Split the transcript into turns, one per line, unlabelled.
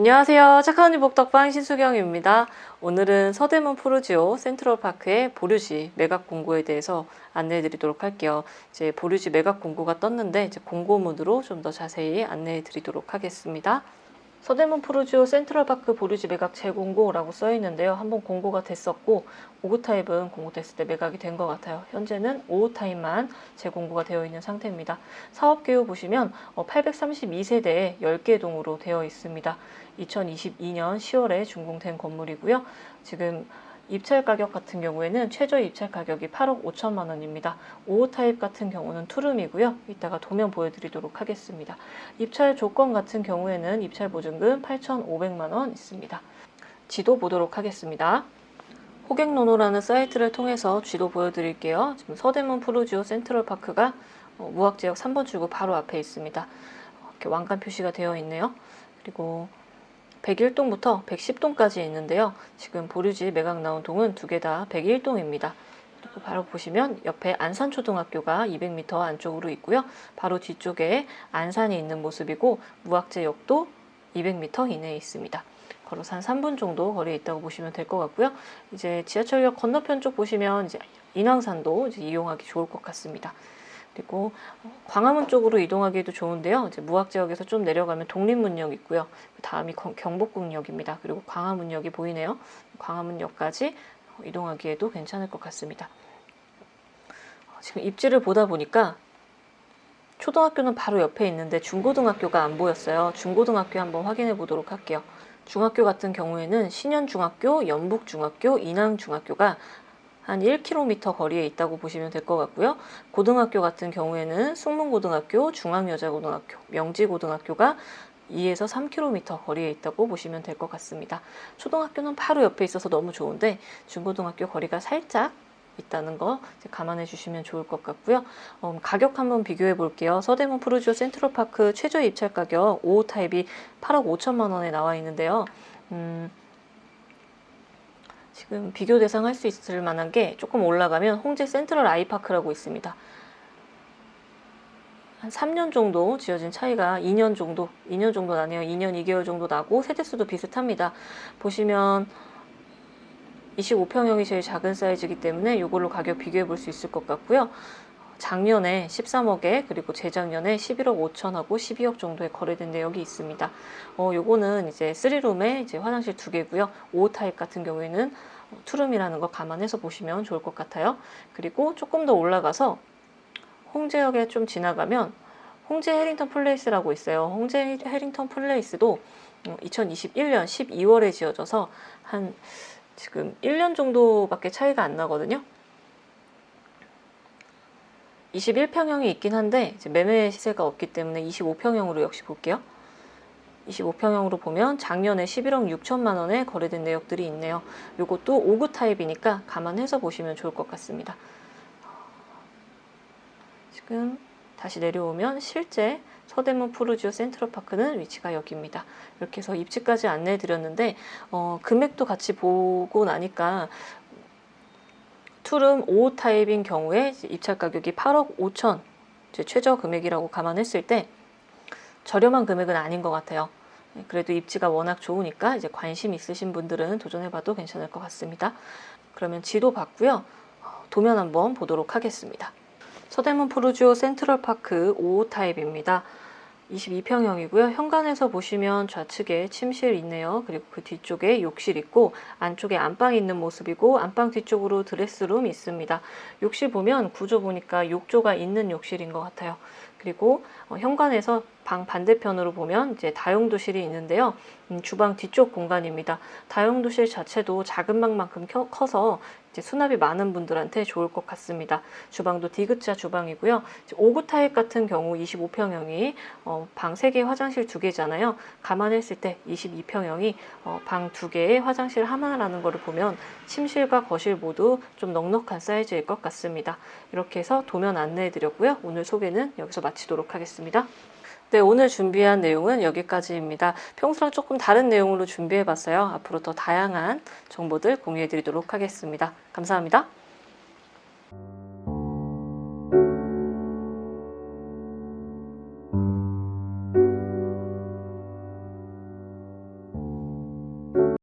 안녕하세요. 착한 언니 복덕방 신수경입니다. 오늘은 서대문 푸르지오 센트럴파크의 보류지 매각 공고에 대해서 안내해 드리도록 할게요. 이제 보류지 매각 공고가 떴는데 이제 공고문으로 좀 더 자세히 안내해 드리도록 하겠습니다. 서대문 푸르지오 센트럴파크 보류지 매각 재공고라고 써 있는데요. 한번 공고가 됐었고 오구 타입은 공고됐을 때 매각이 된 것 같아요. 현재는 오후 타입만 재공고가 되어 있는 상태입니다. 사업 개요 보시면 832세대에 10개 동으로 되어 있습니다. 2022년 10월에 준공된 건물이고요. 지금 입찰 가격 같은 경우에는 최저 입찰 가격이 8억 5천만 원입니다. 5호 타입 같은 경우는 투룸이고요. 이따가 도면 보여드리도록 하겠습니다. 입찰 조건 같은 경우에는 입찰 보증금 8,500만 원 있습니다. 지도 보도록 하겠습니다. 호객노노라는 사이트를 통해서 지도 보여드릴게요. 지금 서대문 푸르지오 센트럴파크가 어, 무학지역 3번 출구 바로 앞에 있습니다. 이렇게 왕관 표시가 되어 있네요. 그리고 101동부터 110동까지 있는데요. 지금 보류지 매각 나온 동은 두 개 다 101동입니다. 그리고 바로 보시면 옆에 안산초등학교가 200m 안쪽으로 있고요. 바로 뒤쪽에 안산이 있는 모습이고 무학제역도 200m 이내에 있습니다. 걸어서 한 3분 정도 거리에 있다고 보시면 될 것 같고요. 이제 지하철역 건너편 쪽 보시면 이제 인왕산도 이제 이용하기 좋을 것 같습니다. 그리고 광화문 쪽으로 이동하기도 좋은데요. 이제 무학지역에서 좀 내려가면 독립문역 있고요. 그 다음이 경- 경복궁역입니다. 그리고 광화문역이 보이네요. 광화문역까지 이동하기에도 괜찮을 것 같습니다. 어, 지금 입지를 보다 보니까 초등학교는 바로 옆에 있는데 중고등학교가 안 보였어요. 중고등학교 한번 확인해 보도록 할게요. 중학교 같은 경우에는 신현중학교, 연북중학교, 인왕중학교가 한 1km 거리에 있다고 보시면 될 것 같고요. 고등학교 같은 경우에는 숙문고등학교, 중앙여자고등학교, 명지고등학교가 2에서 3km 거리에 있다고 보시면 될 것 같습니다. 초등학교는 바로 옆에 있어서 너무 좋은데 중고등학교 거리가 살짝 있다는 거 감안해 주시면 좋을 것 같고요. 음, 가격 한번 비교해 볼게요. 서대문 푸르지오 센트럴파크 최저 입찰 가격 5호 타입이 8억 5천만 원에 나와 있는데요. 음, 지금 비교 대상 할 수 있을 만한 게 조금 올라가면 홍제 센트럴 아이파크라고 있습니다. 한 3년 정도 지어진 차이가 2년 정도, 2년 정도 나네요. 2년 2개월 정도 나고 세대수도 비슷합니다. 보시면 25평형이 제일 작은 사이즈이기 때문에 이걸로 가격 비교해 볼 수 있을 것 같고요. 작년에 13억에 그리고 재작년에 11억 5천하고 12억 정도에 거래된 내역이 있습니다. 어, 요거는 이제 3룸에 이제 화장실 두 개고요. 5호 타입 같은 경우에는 투룸이라는 거 감안해서 보시면 좋을 것 같아요. 그리고 조금 더 올라가서 홍제역에 좀 지나가면 홍제 해링턴 플레이스라고 있어요. 홍제 해링턴 플레이스도 2021년 12월에 지어져서 한 지금 1년 정도밖에 차이가 안 나거든요. 21평형이 있긴 한데 매매 시세가 없기 때문에 25평형으로 역시 볼게요. 25평형으로 보면 작년에 11억 6천만 원에 거래된 내역들이 있네요. 이것도 5구 타입이니까 감안해서 보시면 좋을 것 같습니다. 지금 다시 내려오면 실제 서대문 푸르지오 센트럴파크는 위치가 여기입니다. 이렇게 해서 입지까지 안내해 드렸는데 어, 금액도 같이 보고 나니까 투룸 5호 타입인 경우에 입찰 가격이 8억 5천 이제 최저 금액이라고 감안했을 때 저렴한 금액은 아닌 것 같아요. 네, 그래도 입지가 워낙 좋으니까 이제 관심 있으신 분들은 도전해봐도 괜찮을 것 같습니다. 그러면 지도 봤고요. 어, 도면 한번 보도록 하겠습니다. 서대문 푸르지오 센트럴파크 5호 타입입니다. 22평형이고요. 현관에서 보시면 좌측에 침실 있네요. 그리고 그 뒤쪽에 욕실 있고 안쪽에 안방 있는 모습이고 안방 뒤쪽으로 드레스룸 있습니다. 욕실 보면 구조 보니까 욕조가 있는 욕실인 것 같아요. 그리고 어, 현관에서 방 반대편으로 보면 이제 다용도실이 있는데요. 음, 주방 뒤쪽 공간입니다. 다용도실 자체도 작은 방만큼 켜- 커서 이제 수납이 많은 분들한테 좋을 것 같습니다. 주방도 디귿자 주방이고요. 5구 타입 같은 경우 25평형이 어, 방 3개, 화장실 2개잖아요. 감안했을 때 22평형이 어, 방 2개에 화장실 하나라는 것을 보면 침실과 거실 모두 좀 넉넉한 사이즈일 것 같습니다. 이렇게 해서 도면 안내해 드렸고요. 오늘 소개는 여기서 마치도록 하겠습니다. 네, 오늘 준비한 내용은 여기까지입니다. 평소랑 조금 다른 내용으로 준비해 봤어요. 앞으로 더 다양한 정보들 공유해 드리도록 하겠습니다. 감사합니다.